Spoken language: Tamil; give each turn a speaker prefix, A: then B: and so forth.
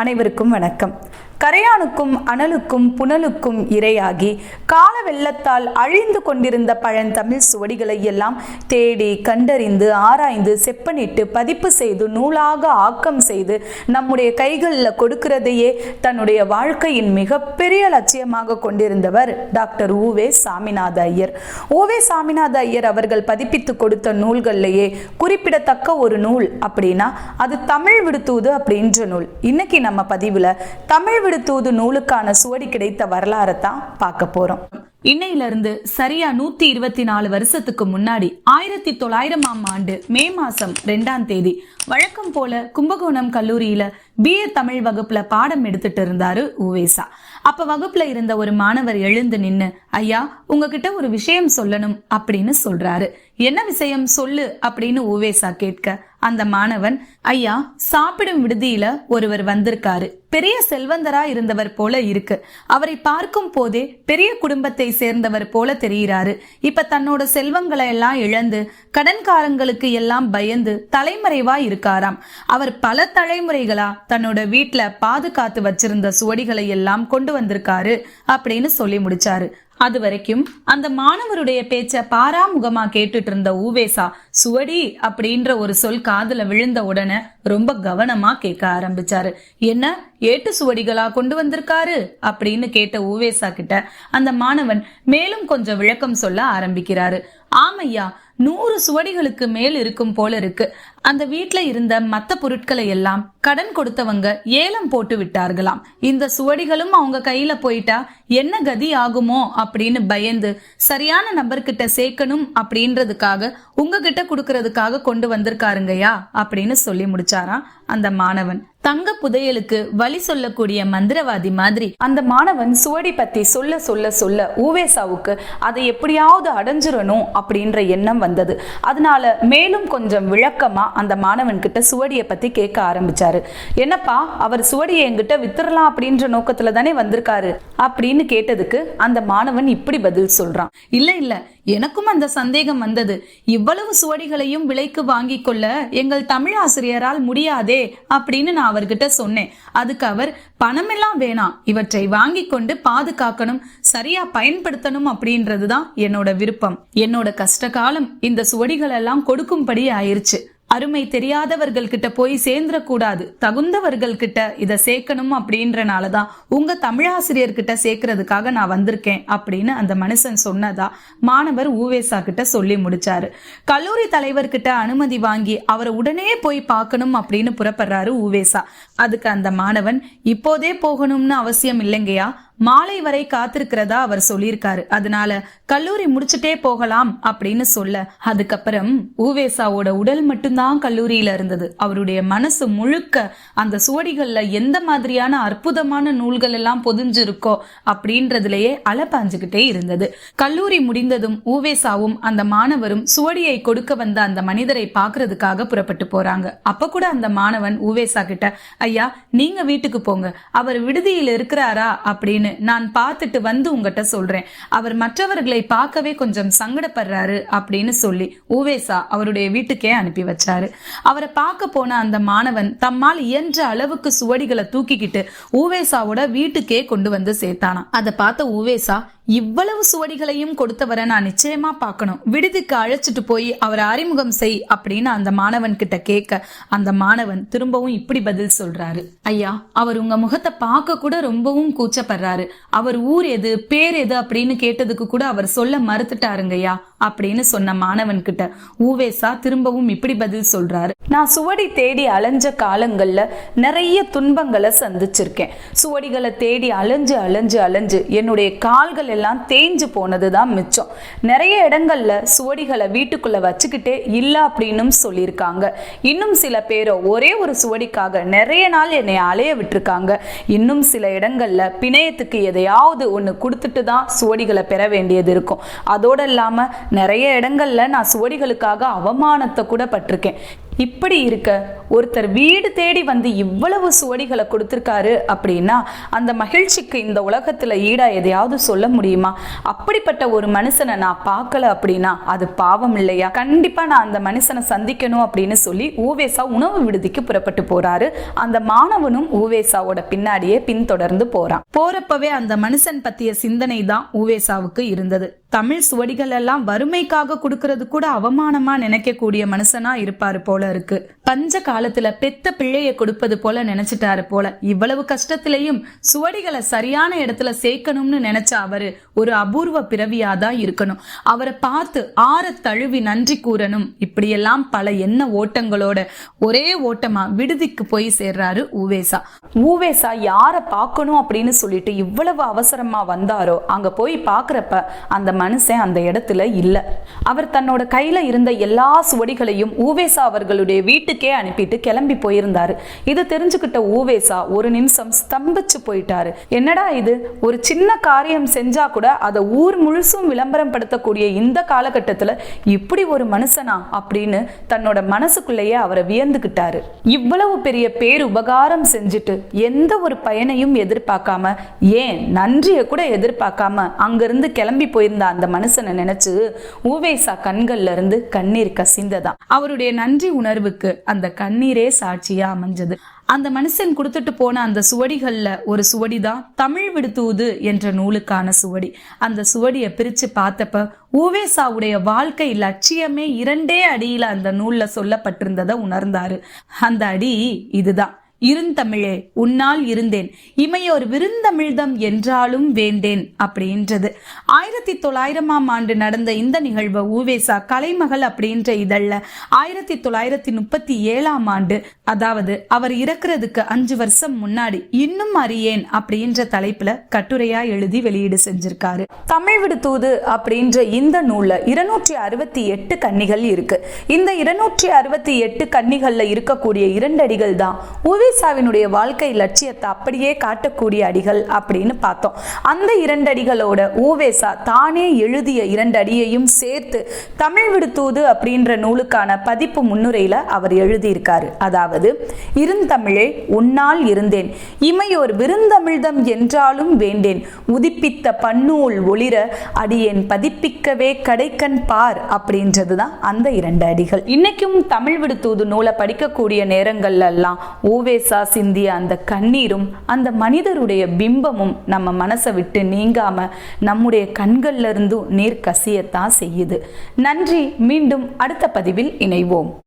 A: அனைவருக்கும் வணக்கம். கரையானுக்கும் அனலுக்கும் புனலுக்கும் இரையாகி கால வெள்ளத்தால் அழிந்து கொண்டிருந்த பழந்தமிழ் சுவடிகளை எல்லாம் தேடி கண்டறிந்து ஆராய்ந்து செப்பனிட்டு பதிப்பு செய்து நூலாக ஆக்கம் செய்து நம்முடைய கைகளில் கொடுக்கிறதையே தன்னுடைய வாழ்க்கையின் மிகப்பெரிய லட்சியமாக கொண்டிருந்தவர் டாக்டர் ஊவே சாமிநாத ஐயர். ஊவே சாமிநாத ஐயர் அவர்கள் பதிப்பித்து கொடுத்த நூல்கள்லேயே குறிப்பிடத்தக்க ஒரு நூல் அப்படின்னா அது தமிழ் விடுத்துவது அப்படின்ற நூல். இன்னைக்கு நம்ம பதிவுல தமிழ் விடுத்தூது நூலுக்கான சுவடி கிடைத்த வரலாறை தான் பார்க்க போறோம். இன்னையில இருந்து சரியா நூத்தி இருபத்தி நாலு வருஷத்துக்கு முன்னாடி ஆயிரத்தி தொள்ளாயிரமாம் ஆண்டு மே மாசம் ரெண்டாம் தேதி வழக்கம் போல கும்பகோணம் கல்லூரியில பிஏ தமிழ் வகுப்புல பாடம் எடுத்துட்டு இருந்தாரு உவேசா அப்ப வகுப்புல இருந்த ஒரு மாணவர் எழுந்து நின்னு ஐயா உங்ககிட்ட ஒரு விஷயம் சொல்லணும் அப்படின்னு சொல்றாரு. என்ன விஷயம்? சொல்லு அப்படின்னு உவேசா கேட்க அந்த மாணவன் ஐயா சாப்பிடும் விடுதியில ஒருவர் வந்திருக்காரு. பெரிய செல்வந்தரா இருந்தவர் போல இருக்கு. அவரை பார்க்கும் போதே பெரிய குடும்பத்தை சேர்ந்தவர் போல தெரிகிறாரு. இப்ப தன்னோட செல்வங்களை எல்லாம் இழந்து கடன்காரங்களுக்கு எல்லாம் பயந்து தலைமறைவா இருக்காராம். அவர் பல தலைமுறைகளா தன்னோட வீட்டுல பாதுகாத்து வச்சிருந்த சுவடிகளை எல்லாம் கொண்டு வந்திருக்காரு அப்படின்னு சொல்லி முடிச்சாரு. அது வரைக்கும் அந்த மாணவருடைய பேச்ச பாராமுகமா கேட்டுட்டு இருந்த ஊவேசா சுவடி அப்படின்ற ஒரு சொல் காதுல விழுந்த உடனே ரொம்ப கவனமா கேட்க ஆரம்பிச்சாரு. என்ன? ஏட்டு சுவடிகளா கொண்டு வந்திருக்காரு அப்படின்னு கேட்ட ஊவேசா கிட்ட அந்த மாணவன் மேலும் கொஞ்சம் விளக்கம் சொல்ல ஆரம்பிக்கிறாரு. ஆமையா நூறு சுவடிகளுக்கு மேல் இருக்கும் போல இருக்கு. அந்த வீட்ல இருந்த மத்த பொருட்களை எல்லாம் கடன் கொடுத்தவங்க ஏலம் போட்டு விட்டார்களாம். இந்த சுவடிகளும் அவங்க கையில போயிட்டா என்ன கதி ஆகுமோ அப்படின்னு பயந்து சரியான நபர்கிட்ட சேர்க்கணும் அப்படின்றதுக்காக உங்ககிட்ட கொடுக்கறதுக்காக கொண்டு வந்திருக்காருங்கய்யா அப்படின்னு சொல்லி முடிச்சாராம். அந்த மாணவன். தங்க புதையலுக்கு வழி சொல்லக்கூடிய மந்திரவாதி மாதிரி அந்த மாணவன் சுவடி பத்தி சொல்ல சொல்ல சொல்ல ஊவேசாவுக்கு அதை எப்படியாவது அடைஞ்சிடணும் அப்படின்ற எண்ணம் வந்தது. அதனால மேலும் கொஞ்சம் விளக்கமா அந்த மாணவன் கிட்ட சுவடியை பத்தி கேட்க ஆரம்பிச்சாரு. என்னப்பா அவர் சுவடியை என்கிட்ட வித்துறலாம் அப்படின்ற நோக்கத்துல தானே வந்திருக்காரு? அப்படின்னு கேட்டதுக்கு அந்த மாணவன் இப்படி பதில் சொல்றான். இல்ல இல்ல எனக்கும் அந்த சந்தேகம் வந்தது. இவ்வளவு சுவடிகளையும் விலைக்கு வாங்கி கொள்ள எங்கள் தமிழ் ஆசிரியரால் முடியாதே அப்படின்னு நான் அவர்கிட்ட சொன்னேன். அதுக்கு அவர் பணமெல்லாம் வேணாம் இவற்றை வாங்கி கொண்டு பாதுகாக்கணும் சரியா பயன்படுத்தணும் அப்படின்றதுதான் என்னோட விருப்பம். என்னோட கஷ்ட காலம் இந்த சுவடிகள் எல்லாம் கொடுக்கும்படி ஆயிருச்சு. அருமை தெரியாதவர்கள் கிட்ட போய் சேர்ந்துடக்கூடாது. தகுந்தவர்கள் கிட்ட இதை சேர்க்கணும் அப்படின்றனால தான் உங்க தமிழாசிரியர் கிட்ட சேர்க்கறதுக்காக நான் வந்திருக்கேன் அப்படின்னு அந்த மனுஷன் சொன்னதா மாணவர் ஊவேசா கிட்ட சொல்லி முடிச்சாரு. கல்லூரி தலைவர் கிட்ட அனுமதி வாங்கி அவரை உடனே போய் பார்க்கணும் அப்படின்னு புறப்படுறாரு ஊவேசா. அதுக்கு அந்த மாணவன் இப்போதே போகணும்னு அவசியம் இல்லைங்கயா மாலை வரை காத்திருக்கிறதா அவர் சொல்லியிருக்காரு. அதனால கல்லூரி முடிச்சுட்டே போகலாம் அப்படின்னு சொல்ல அதுக்கப்புறம் ஊவேசாவோட உடல் மட்டும்தான் கல்லூரியில இருந்தது. அவருடைய மனசு முழுக்க அந்த சுவடிகள்ல எந்த மாதிரியான அற்புதமான நூல்கள் எல்லாம் பொதிஞ்சிருக்கோ அப்படின்றதுலயே அலப்பாஞ்சுகிட்டே இருந்தது. கல்லூரி முடிந்ததும் ஊவேசாவும் அந்த மாணவரும் சுவடியை கொடுக்க வந்த அந்த மனிதரை பாக்குறதுக்காக புறப்பட்டு போறாங்க. அப்ப கூட அந்த மாணவன் ஊவேசா கிட்ட ஐயா நீங்க வீட்டுக்கு போங்க. அவர் விடுதியில் இருக்கிறாரா? அப்படின்னு நான் பார்த்துட்டு வந்து உங்ககிட்ட சொல்றேன். அவர் மற்றவர்களை பார்க்கவே கொஞ்சம் சங்கடப்படுறாரு அப்படின்னு சொல்லி ஊவேசா அவருடைய வீட்டுக்கே அனுப்பி வச்சாரு. அவரை பார்க்க போன அந்த மாணவன் தம்மால் இயன்ற அளவுக்கு சுவடிகளை தூக்கிக்கிட்டு ஊவேசாவோட வீட்டுக்கே கொண்டு வந்து சேர்த்தானா அதை பார்த்த ஊவேசா இவ்வளவு சுவடிகளையும் கொடுத்தவரை நான் நிச்சயமா பார்க்கணும். விடுதிக்கு அழைச்சிட்டு போய் அவரை அறிமுகம் செய் அப்படின்னு அந்த மாணவன் கிட்ட கேட்க அந்த மாணவன் திரும்பவும் இப்படி பதில் சொல்றாரு. ஐயா அவர் உங்க முகத்தை பார்க்க கூட ரொம்பவும் கூச்சப்படுறாரு. அவர் ஊர் எது பேர் எது அப்படின்னு கேட்டதுக்கு கூட அவர் சொல்ல மறுத்துட்டாருங்கய்யா அப்படின்னு சொன்ன மாணவன் கிட்ட ஊவேசா திரும்பவும் இப்படி பதில் சொல்றாரு. நான் சுவடி தேடி அலைஞ்ச காலங்கள்ல நிறைய துன்பங்களை சந்திச்சிருக்கேன். சுவடிகளை தேடி அலைஞ்சு அலைஞ்சு அலைஞ்சு என்னுடைய கால்கள் எல்லாம் தேஞ்சு போனதுதான் மிச்சம். நிறைய இடங்கள்ல சுவடிகளை வீட்டுக்குள்ள வச்சுக்கிட்டே இல்லை அப்படின்னும் சொல்லியிருக்காங்க. இன்னும் சில பேரோ ஒரே ஒரு சுவடிக்காக நிறைய நாள் என்னை அலைய விட்டுருக்காங்க. இன்னும் சில இடங்கள்ல பிணையத்துக்கு எதையாவது ஒன்று கொடுத்துட்டு தான் சுவடிகளை பெற வேண்டியது இருக்கும். அதோடு இல்லாமல் நிறைய இடங்கள்ல நான் சுவடிகளுக்காக அவமானத்தை கூட பட்டிருக்கேன். இப்படி இருக்க ஒருத்தர் வீடு தேடி வந்து இவ்வளவு சுவடிகளை கொடுத்துருக்காரு அப்படின்னா அந்த மகிழ்ச்சிக்கு இந்த உலகத்துல ஈடா எதையாவது சொல்ல முடியுமா? அப்படிப்பட்ட ஒரு மனுஷனை நான் பார்க்கல அப்படின்னா அது பாவம் இல்லையா? கண்டிப்பா நான் அந்த மனுஷனை சந்திக்கணும் அப்படின்னு சொல்லி ஊவேசா உணவு விடுதிக்கு புறப்பட்டு போறாரு. அந்த மாணவனும் ஊவேசாவோட பின்னாடியே பின்தொடர்ந்து போறான். போறப்பவே அந்த மனுஷன் பத்திய சிந்தனை தான் ஊவேசாவுக்கு இருந்தது. தமிழ் சுவடிகள் எல்லாம் வறுமைக்காக கொடுக்கறது கூட அவமானமா நினைக்கக்கூடிய மனுஷனா இருப்பாரு போல இருக்கு. பஞ்ச காலத்துல பெத்த பிள்ளைய கொடுப்பது போல நினைச்சிட்டாரு போல. இவ்வளவு கஷ்டத்திலையும் சுவடிகளை சரியான இடத்துல சேர்க்கணும்னு நினைச்ச அவரு ஒரு அபூர்வ பிறவியா தான் இருக்கணும். அவரை பார்த்து ஆற தழுவி நன்றி கூறணும். இப்படியெல்லாம் பல எண்ண ஓட்டங்களோட ஒரே ஓட்டமா விடுதிக்கு போய் சேர்றாரு ஊவேசா. ஊவேசா யாரை பார்க்கணும் அப்படின்னு சொல்லிட்டு இவ்வளவு அவசரமா வந்தாரோ அங்க போய் பாக்குறப்ப அந்த மனுஷன் அந்த இடத்துல இல்லை. அவர் தன்னோட கையில இருந்த எல்லா சுவடிகளையும் ஊவேசா அவர்களுடைய வீட்டுக்கே அனுப்பிட்டு கிளம்பி போயிருந்தாரு. இது தெரிஞ்சுக்கிட்ட ஊவேசா ஒரு நிமிஷம் ஸ்தம்பிச்சு போயிட்டாரு. என்னடா இது? ஒரு சின்ன காரியம் செஞ்சா கூட அதை ஊர் முழுசும் விளம்பரம் படுத்தக்கூடிய இந்த காலகட்டத்துல இப்படி ஒரு மனுஷனா அப்படின்னு தன்னோட மனசுக்குள்ளேயே அவரை வியந்துக்கிட்டாரு. இவ்வளவு பெரிய பேர் உபகாரம் செஞ்சுட்டு எந்த ஒரு பயனையும் எதிர்பார்க்காம ஏன் நன்றியை கூட எதிர்பார்க்காம அங்கிருந்து கிளம்பி போயிருந்தார். அந்த மனுஷனை நினைச்சு ஊவேசா கண்கள்ல இருந்து கண்ணீர் கசிந்ததா அவருடைய நன்றி உணர்வுக்கு அந்த கண்ணீரே சாட்சியா அமைஞ்சது. அந்த மனுஷன் கொடுத்துட்டு போன அந்த சுவடிகள்ல ஒரு சுவடி தான் தமிழ் விடுத்தூது என்ற நூலுக்கான சுவடி. அந்த சுவடியை பிரிச்சு பார்த்தப்ப ஊவேசாவுடைய வாழ்க்கை லட்சியமே இரண்டே அடியில அந்த நூல்ல சொல்லப்பட்டிருந்ததை உணர்ந்தாரு. அந்த அடி இதுதான். இருந்தமிழே உன்னால் இருந்தேன். இமையோர் விருந்தமிழ்தம் என்றாலும் வேண்டேன் அப்படின்றது. ஆயிரத்தி தொள்ளாயிரமாம் ஆண்டு நடந்த இந்த நிகழ்வை ஊவேசா கலைமகள் அப்படின்ற இதழ்ல ஆயிரத்தி தொள்ளாயிரத்தி முப்பத்தி ஏழாம் ஆண்டு அதாவது அவர் இறக்குறதுக்கு அஞ்சு வருஷம் முன்னாடி இன்னும் அறியேன் அப்படின்ற தலைப்புல கட்டுரையா எழுதி வெளியீடு செஞ்சிருக்காரு. தமிழ் விடு அப்படின்ற இந்த நூல்ல இருநூற்றி அறுபத்தி எட்டு கன்னிகள் இருக்கு. இந்த இருநூற்றி அறுபத்தி எட்டு கன்னிகள்ல இருக்கக்கூடிய இரண்டடிகள் தான் ஊவேசாவினுடைய வாழ்க்கை லட்சியத்தை அப்படியே காட்டக்கூடிய அடிகள் அப்படின்னு பார்த்தோம். அந்த இரண்டு அடிகளோட ஊவேசா தானே எழுதிய இரண்டு அடியையும் சேர்த்து தமிழ் விடுத்தூது அப்படின்ற நூலுக்கான பதிப்பு முன்னுரையில அவர் எழுதியிருக்காரு. அதாவது இருந்தமிழே உன்னால் இருந்தேன். இமையோர் விருந்தமிழ்தம் என்றாலும் வேண்டேன். உதிப்பித்த பன்னூல் ஒளிர அடியேன் பதிப்பிக்கவே கடைக்கண் பார் அப்படின்றது தான் அந்த இரண்டு அடிகள். இன்னைக்கும் தமிழ் விடுத்தூது நூலை படிக்கக்கூடிய நேரங்கள்ல எல்லாம் ஊவேசா சிந்திய அந்த கண்ணீரும் அந்த மனிதருடைய பிம்பமும் நம்ம மனசை விட்டு நீங்காம நம்முடைய கண்கள்ல இருந்தும் நீர் கசியத்தான் செய்யுது. நன்றி மீண்டும் அடுத்த பதிவில் இணைவோம்.